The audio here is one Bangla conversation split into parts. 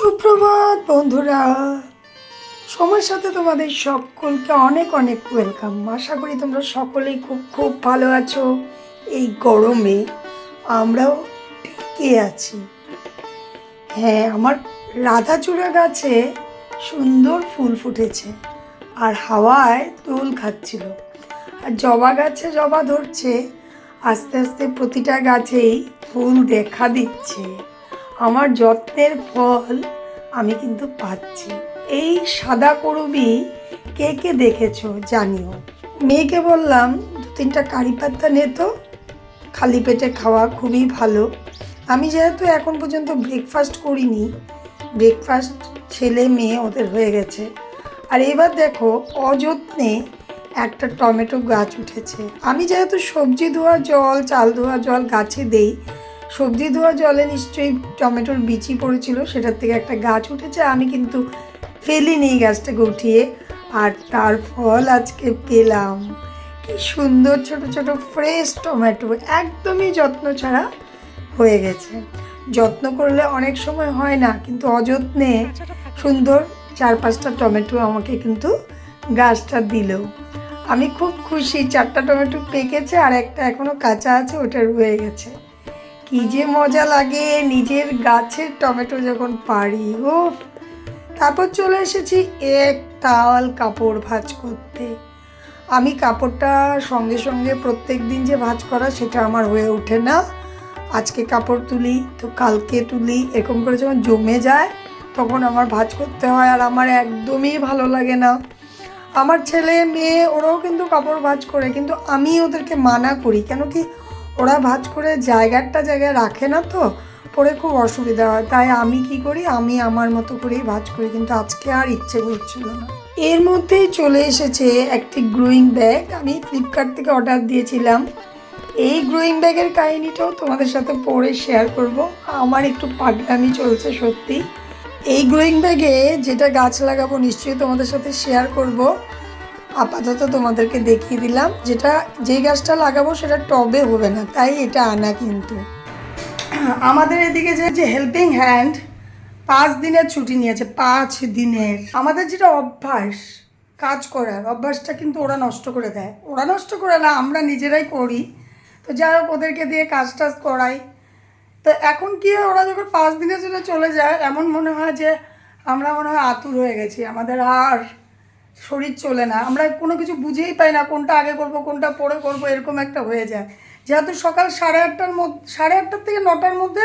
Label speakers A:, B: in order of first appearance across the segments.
A: সুপ্রভাত, বন্ধুরা। সময়ের সাথে তোমাদের সকলকে অনেক অনেক ওয়েলকাম। আশা করি তোমরা সকলেই খুব খুব ভালো আছো। এই গরমে আমরাও টিকে আছি। হ্যাঁ আমার রাধাচূড়া গাছে সুন্দর ফুল ফুটেছে আর হাওয়ায় দোল খাচ্ছিল। আর জবা গাছে জবা ধরছে, আস্তে আস্তে প্রতিটা গাছেই ফুল দেখা দিচ্ছে। আমার যত্নের ফল আমি কিন্তু পাচ্ছি। এই সাদা করবি কে কে দেখেছ জানিও। মেয়েকে বললাম, দু তিনটা কারি পাত্তা নে তো। খালি পেটে খাওয়া খুবই ভালো। আমি যেহেতু এখন পর্যন্ত ব্রেকফাস্ট করিনি ব্রেকফাস্ট ছেলে মেয়ে ওদের হয়ে গেছে। আর এবার দেখো, অযত্নে একটা টমেটো গাছ উঠেছে। আমি যেহেতু সবজি ধোয়া জল, চাল ধোয়া জল গাছে দেই সবজি ধোয়া জলে নিশ্চয়ই টমেটোর বিচি পড়েছিল, সেটার থেকে একটা গাছ উঠেছে, আমি কিন্তু ফেলিনি গাছটাকে উঠিয়ে, আর তার ফল আজকে পেলাম। কি সুন্দর ছোট ছোট ফ্রেশ টমেটো, একদমই যত্ন ছাড়া হয়ে গেছে। যত্ন করলে অনেক সময় হয় না, কিন্তু অযত্নে সুন্দর চার পাঁচটা টমেটো আমাকে কিন্তু গাছটা দিল। আমি খুব খুশি, চারটা টমেটো পেকেছে আর একটা এখনও কাঁচা আছে, ওটা রয়ে গেছে। কি যে মজা লাগে নিজের গাছের টমেটো যখন পারি ও তারপর চলে এসেছি এক তাল কাপড় ভাজ করতে। আমি কাপড়টা সঙ্গে সঙ্গে প্রত্যেক দিন যে ভাঁজ করা সেটা আমার হয়ে ওঠে না। আজকে কাপড় তুলি, তো কালকে তুলি, এরকম করে যখন জমে যায়, তখন আমার ভাঁজ করতে হয় আর আমার একদমই ভালো লাগে না। আমার ছেলে, মেয়ে, ওরাও কিন্তু কাপড় ভাঁজ করে, কিন্তু আমি ওদেরকে মানা করি। কেন কি ওরা ভাজ করে জায়গাটা জায়গায় রাখে না তো পরে খুব অসুবিধা হয়। তাই আমি কি করি? আমি আমার মতো করেই ভাঁজ করি, কিন্তু আজকে আর ইচ্ছে করছিল না। এর মধ্যেই চলে এসেছে একটি গ্রোয়িং ব্যাগ। আমি ফ্লিপকার্ট থেকে অর্ডার দিয়েছিলাম। এই গ্রোয়িং ব্যাগের কাহিনিটাও তোমাদের সাথে পরে শেয়ার করব। আমার একটু পাগলামি চলছে সত্যি। এই গ্রোয়িং ব্যাগে যেটা গাছ লাগাবো নিশ্চয়ই তোমাদের সাথে শেয়ার করব। আপাতত তোমাদেরকে দেখিয়ে দিলাম যেটা যে গাছটা লাগাবো সেটা টবে হবে না তাই এটা আনা কিন্তু। আমাদের এদিকে যে যে হেল্পিং হ্যান্ড পাঁচ দিনের ছুটি নিয়েছে পাঁচ দিনের। আমাদের যেটা অভ্যাস কাজ করার অভ্যাসটা কিন্তু ওরা নষ্ট করে দেয়। ওরা নষ্ট করে না আমরা নিজেরাই করি। তো যাই হোক ওদেরকে দিয়ে কাজ টাজ করাই। তো এখন কি হয়, ওরা যখন পাঁচ দিনের জন্য চলে যায় এমন মনে হয় যে আমরা মনে হয় আতুর হয়ে গেছি। আমাদের আর শরীর চলে না। আমরা কোনো কিছু বুঝেই পাই না কোনটা আগে করব, কোনটা পরে করব, এরকম একটা হয়ে যায়। যেহেতু সকাল সাড়ে আটটার মধ্যে, সাড়ে আটটার থেকে নটার মধ্যে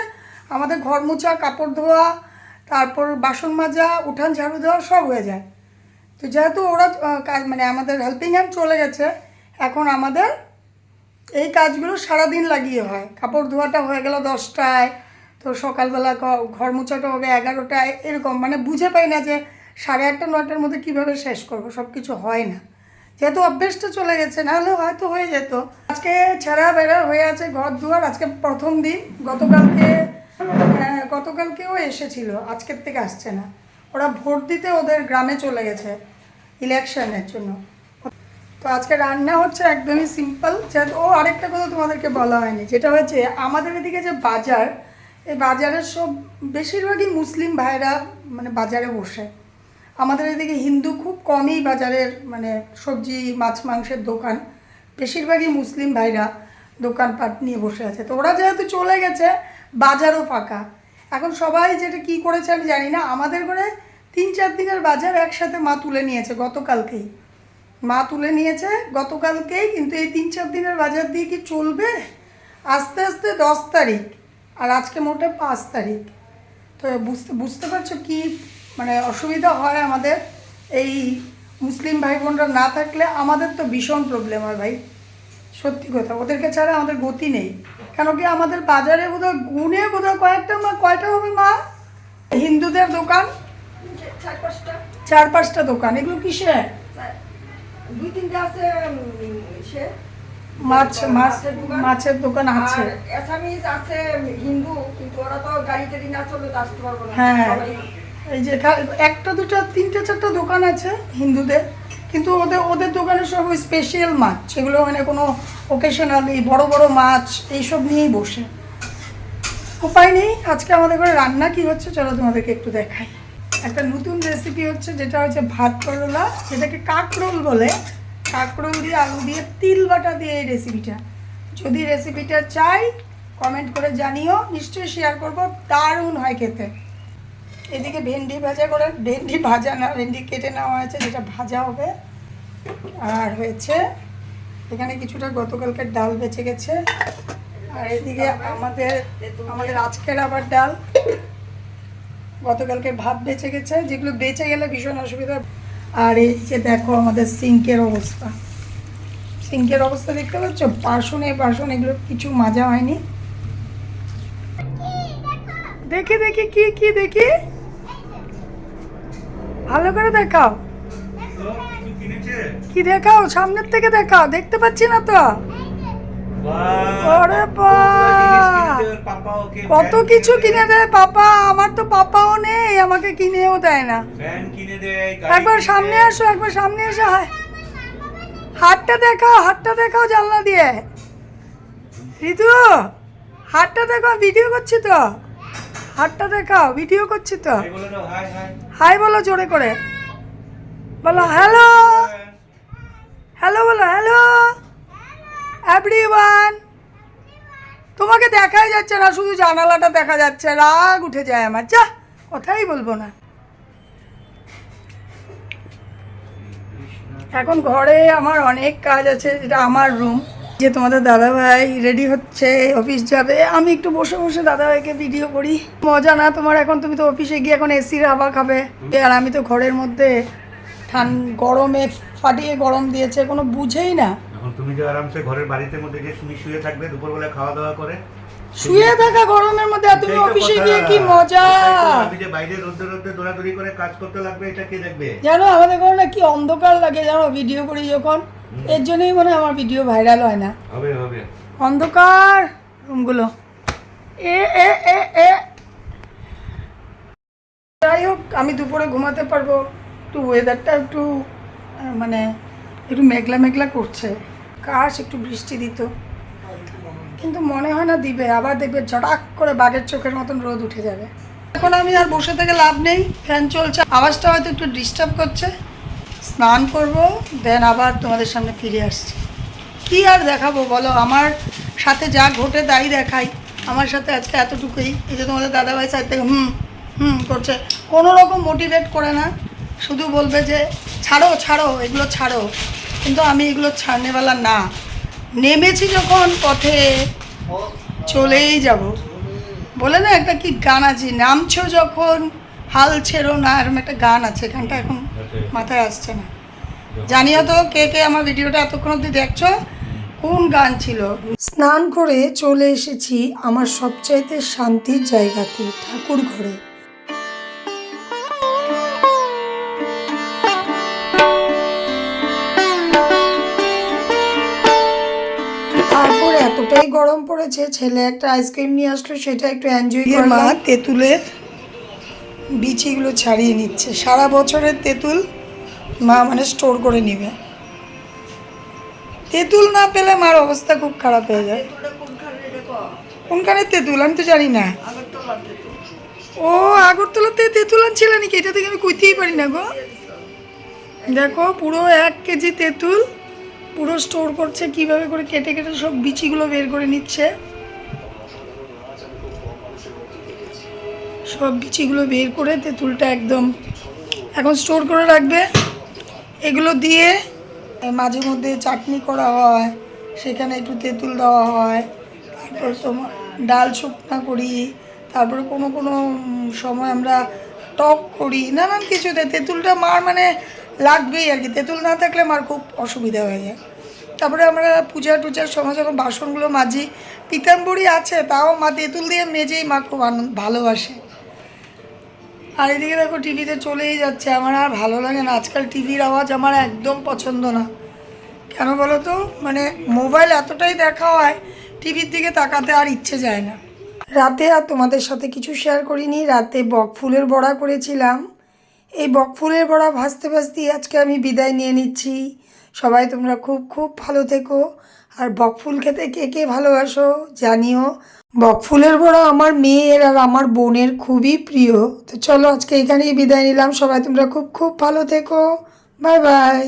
A: আমাদের ঘর মোছা, কাপড় ধোয়া, তারপর বাসন মাজা, উঠান ঝাড়ু দেওয়া সব হয়ে যায়। তো যেহেতু ওরা কাজ মানে আমাদের হেল্পিং হ্যান্ড চলে গেছে, এখন আমাদের এই কাজগুলো সারাদিন লাগিয়ে হয়। কাপড় ধোয়াটা হয়ে গেল দশটায়, তো সকালবেলা ঘর মোছাটা হবে এগারোটায়, এরকম। মানে বুঝে পাই না যে সাড়ে আটটা নটার মধ্যে কীভাবে শেষ করব? সব কিছু হয় না। যেহেতু অভ্যেসটা চলে গেছে নাহলে হয়তো হয়ে যেত। আজকে ছেঁড়া বেড়া হয়ে আছে ঘর দুয়ার আজকে প্রথম দিন। গতকালকে আহ, গতকালকেও এসেছিল আজকের থেকে আসছে না। ওরা ভোট দিতে ওদের গ্রামে চলে গেছে ইলেকশনের জন্য। তো আজকে রান্না হচ্ছে একদমই সিম্পল যেহেতু ও আরেকটা কথা তোমাদেরকে বলা হয়নি যেটা হচ্ছে আমাদের এদিকে যে বাজার এই বাজারের সব বেশিরভাগই মুসলিম ভাইরা মানে বাজারে বসে। আমাদের এদিকে হিন্দু খুব কমই বাজারের মানে সবজি, মাছ, মাংসের দোকান। বেশিরভাগই মুসলিম ভাইরা দোকানপাট নিয়ে বসে আছে। তো ওরা যেহেতু চলে গেছে, বাজারও ফাঁকা। এখন সবাই যেটা কি করেছে আমি জানি না। আমাদের ঘরে তিন, চার দিনের বাজার একসাথে মা তুলে নিয়েছে গতকালকেই। মা তুলে নিয়েছে গতকালকেই, কিন্তু এই তিন, চার দিনের বাজার দিয়ে কি চলবে? আস্তে আস্তে দশ তারিখ, আর আজকে মোটে পাঁচ তারিখ। তো বুঝতে বুঝতে পারছ কি মানে অসুবিধা হয় আমাদের। এই মুসলিম ভাই বোনরা না থাকলে আমাদের তো ভীষণ প্রবলেম হয় ভাই। সত্যি কথা ওদেরকে ছাড়া আমাদের গতি নেই। কেন কি আমাদের বাজারে বোধহয় গুনে বোধহয় কয়েকটা মা কয়টা হবে মা? হিন্দুদের দোকান?
B: চার পাঁচটা
A: চার পাঁচটা দোকান। এগুলো কিসে
B: দুই তিনটা আছে
A: মাছ মাছ
B: মাছের দোকান।
A: আছে।
B: অ্যাসামিজ আছে হিন্দু কিন্তু ওরা তো গাড়িতে দিন তো আসতে পারব না।
A: হ্যাঁ। এই যে একটা, দুটো, তিনটে, চারটা দোকান আছে হিন্দুদের, কিন্তু ওদের ওদের দোকানে সব ওই স্পেশাল মাছ, সেগুলো মানে কোনো ওকেশনালি বড় বড় মাছ, এইসব নিয়েই বসে। উপায় নেই, আজকে আমাদের ঘরে রান্না কি হচ্ছে, চলো তোমাদেরকে একটু দেখাই। একটা নতুন রেসিপি হচ্ছে, যেটা হচ্ছে ভাত করলা, যেটাকে কাকরোল বলে। কাকরোল দিয়ে আলু দিয়ে তিল বাটা দিয়ে এই রেসিপিটা যদি রেসিপিটা চাই কমেন্ট করে জানিও, নিশ্চয়ই শেয়ার করব, দারুণ হয় খেতে। এদিকে ভেন্ডি ভাজা করে, ভেন্ডি ভাজা না, ভেন্ডি কেটে নেওয়া হয়েছে, যেটা ভাজা হবে। আর হয়েছে, এখানে কিছুটা গতকালকের ডাল বেঁচে গেছে। আর এদিকে আমাদের আমাদের আজকের আবার ডাল। গতকালকে ভাত বেঁচে গেছে, যেগুলো বেঁচে গেলে ভীষণ অসুবিধা। আর এই যে দেখো আমাদের সিঙ্কের অবস্থা। সিঙ্কের অবস্থা দেখতে পাচ্ছ? বাসনে, বাসন, এগুলো কিছু মাজা হয়নি। দেখি দেখি, কি কি দেখি? ভালো করে দেখাও। কি দেখাও? সামনের থেকে দেখাও। দেখতে পাচ্ছি না তো! কত কিছু কিনে দেয় পাপা? আমার তো পাপাও নেই, আমাকে কিনেও দেয় না। একবার সামনে আসো, একবার সামনে এসো। হাতটা দেখাও হাতটা দেখাও জানলা দিয়ে। ঋতু, হাতটা দেখাও ভিডিও করছি তো? হাতটা দেখাও ভিডিও করছি তো।
C: হাই
A: বলো জোরে করে। বলো হ্যালো হ্যালো বলো হ্যালো এভরিওয়ান তোমাকে দেখাই যাচ্ছে না শুধু জানালাটা দেখা যাচ্ছে। রাগ উঠে যায় আমার। যা কথাই বলব না। এখন ঘরে আমার অনেক কাজ আছে যেটা আমার রুম যে তোমাদের দাদাভাই রেডি হচ্ছে অফিস যাবে। আমি একটু বসে বসে দাদাভাইকে ভিডিও করি। মজা না তোমার এখন তুমি তো অফিসে গিয়ে এখন এসির হাওয়া খাবে। আর আমি তো ঘরের মধ্যে ঠান গরমে ফাটিয়ে গরম দিয়েছে কোনো বুঝেই না।
C: এখন তুমি যে আরামসে ঘরের বাড়িতে মধ্যে যে শুনি শুয়ে থাকবে দুপুরবেলা খাওয়া দাওয়া করে।
A: শুয়ে থাকা গরমের মধ্যে আর তুমি অফিসে গিয়ে কি মজা?
C: আমি যে বাইরে রোদ্দে রোদ্দে দৌড়াদৌড়ি করে কাজ করতে লাগবে এটা কে দেখবে?
A: জানো আমাদের ঘরে না কি অন্ধকার লাগে জানো ভিডিও করি যখন। এর জন্যই মনে হয় আমার ভিডিও ভাইরাল হয় না।
C: হবে হবে।
A: অন্ধকার রুমগুলো। এ এ এ এ। যাই হোক আমি দুপুরে ঘুমাতে পারব। একটু ওয়েদারটা একটু মানে একটু মেঘলা মেঘলা করছে। কাশ একটু বৃষ্টি দিত। কিন্তু মনে হয় না দিবে আবার দেখবে চটাক করে বাঘের চোখের মতন রোদ উঠে যাবে। এখন আমি আর বসে থেকে লাভ নেই ফ্যান চলছে। আওয়াজটা হয়তো একটু ডিস্টার্ব করছে। স্নান করব দেন আবার তোমাদের সামনে ফিরে আসছি। কি আর দেখাবো বলো? আমার সাথে যা ঘটে তাই দেখাই। আমার সাথে আজকে এতটুকুই। এই যে তোমাদের দাদাভাই সাইড থেকে হুম হুম করছে। কোনো রকম মোটিভেট করে না। শুধু বলবে যে, ছাড়ো ছাড়ো, এগুলো ছাড়ো। কিন্তু আমি এগুলো ছাড়নেওয়ালা না। নেমেছি যখন পথে, চলেই যাব। বলে না একটা কি গান আছে? নামছো যখন হাল ছেড়ো না এরকম একটা গান আছে গানটা এখন মাথায় আসছে না। জানিও তো কে কে আমার ভিডিওটা এতক্ষণ অব্দি দেখছ? কোন গান ছিল? স্নান করে চলে এসেছি আমার সবচাইতে শান্তির জায়গাতে ঠাকুর ঘরে। তারপর এতটাই গরম পড়েছে ছেলে একটা আইসক্রিম নিয়ে আসলো সেটা একটু এনজয় করে মা তেঁতুলের বিচিগুলো ছাড়িয়ে নিচ্ছে। সারা বছরের তেঁতুল মা মানে স্টোর করে নেবে। তেঁতুল না পেলে মার অবস্থা খুব খারাপ হয়ে যায়। কোনখানে তেঁতুল? আমি তো জানি না। ও আগরতলাতে তেঁতুল আনছিল নাকি? এটা থেকে আমি কইতেই পারি না গো। দেখো পুরো এক কেজি তেঁতুল পুরো স্টোর করছে কীভাবে করে কেটে কেটে সব বিচিগুলো বের করে নিচ্ছে। সব বিচিগুলো বের করে তেঁতুলটা একদম এখন স্টোর করে রাখবে। এগুলো দিয়ে মাঝে মধ্যে চাটনি করা হয়, সেখানে একটু তেঁতুল দেওয়া হয়, তারপর তোমার ডাল শুকনা করি, তারপরে কোনো কোনো সময় আমরা টক করি, নানান কিছুতে। তেঁতুলটা মার মানে লাগবেই আর কি। তেঁতুল না থাকলে মার খুব অসুবিধা হয়ে যায়। তারপরে আমরা পূজা টুজার সময় যখন বাসনগুলো মাজি পিতাম্বরী আছে, তাও মা তেঁতুল দিয়ে মেজেই মা খুব আনন্দ, ভালোবাসে। আর এদিকে দেখো টিভিতে চলেই যাচ্ছে। আমার আর ভালো লাগে না। আজকাল টিভির আওয়াজ আমার একদম পছন্দ না। কেন বলো তো মানে মোবাইল এতটাই দেখা হয় টিভির দিকে তাকাতে আর ইচ্ছে যায় না। রাতে আর তোমাদের সাথে কিছু শেয়ার করিনি। রাতে বকফুলের বড়া করেছিলাম। এই বকফুলের বড়া ভাজতে ভাজতে আজকে আমি বিদায় নিয়ে নিচ্ছি। সবাই তোমরা খুব খুব ভালো থেকো। আর বকফুল খেতে কে কে ভালোবাসো জানিও। বকফুলের বড়া আমার মেয়ের আর আমার বোনের খুবই প্রিয়। তো চলো আজকে এখানেই বিদায় নিলাম। সবাই তোমরা খুব খুব ভালো থেকো। Bye bye.